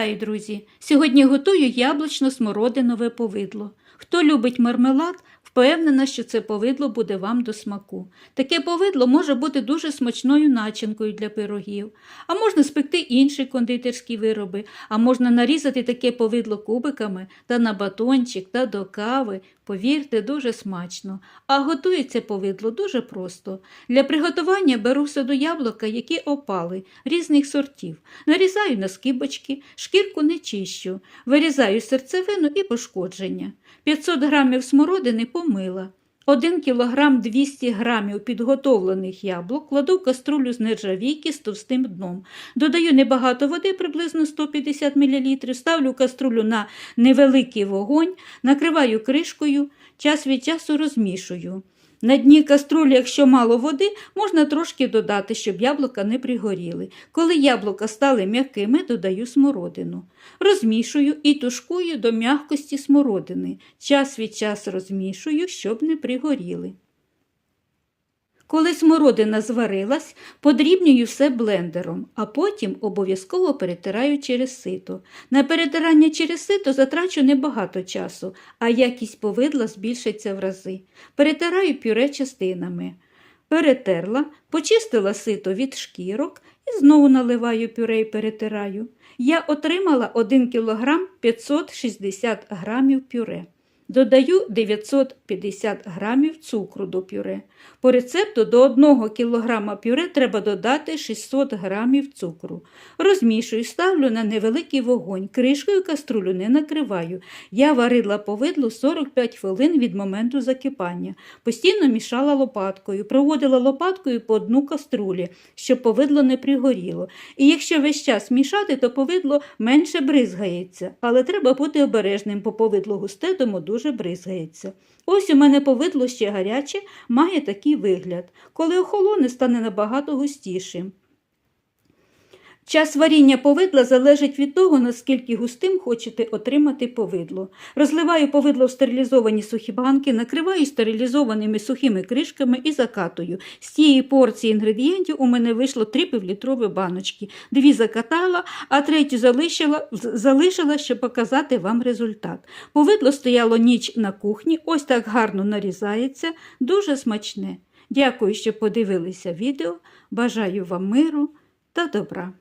Вітаю, друзі! Сьогодні готую яблучно-смородинове повидло. Хто любить мармелад, впевнена, що це повидло буде вам до смаку. Таке повидло може бути дуже смачною начинкою для пирогів, а можна спекти інші кондитерські вироби, а можна нарізати таке повидло кубиками та на батончик та до кави. Повірте, дуже смачно. А готується повидло дуже просто. Для приготування беру саду яблука, які опали, різних сортів. Нарізаю на скибочки, шкірку не чищу, вирізаю серцевину і пошкодження. 500 грамів смородини помила. 1 кг 200 грамів підготовлених яблук кладу в каструлю з нержавійки з товстим дном. Додаю небагато води, приблизно 150 мл, ставлю каструлю на невеликий вогонь, накриваю кришкою, час від часу розмішую. На дні каструлі, якщо мало води, можна трошки додати, щоб яблука не пригоріли. Коли яблука стали м'якими, додаю смородину. Розмішую і тушкую до м'якості смородини. Час від часу розмішую, щоб не пригоріли. Коли смородина зварилась, подрібнюю все блендером, а потім обов'язково перетираю через сито. На перетирання через сито затрачу небагато часу, а якість повидла збільшиться в рази. Перетираю пюре частинами. Перетерла, почистила сито від шкірок і знову наливаю пюре і перетираю. Я отримала 1 кг 560 грамів пюре. Додаю 950 грамів цукру до пюре. По рецепту до 1 кг пюре треба додати 600 грамів цукру. Розмішую, ставлю на невеликий вогонь, кришкою каструлю не накриваю. Я варила повидло 45 хвилин від моменту закипання. Постійно мішала лопаткою, проводила лопаткою по дну каструлі, щоб повидло не пригоріло. І якщо весь час мішати, то повидло менше бризгається, але треба бути обережним, бо повидло густе, тому дуже бризгається. Ось у мене повидло ще гаряче, має такий вигляд. Коли охолоне, стане набагато густішим. Час варіння повидла залежить від того, наскільки густим хочете отримати повидло. Розливаю повидло в стерилізовані сухі банки, накриваю стерилізованими сухими кришками і закатую. З цієї порції інгредієнтів у мене вийшло три півлітрові баночки. Дві закатала, а третю залишила, залишила, щоб показати вам результат. Повидло стояло ніч на кухні, ось так гарно нарізається, дуже смачне. Дякую, що подивилися відео. Бажаю вам миру та добра.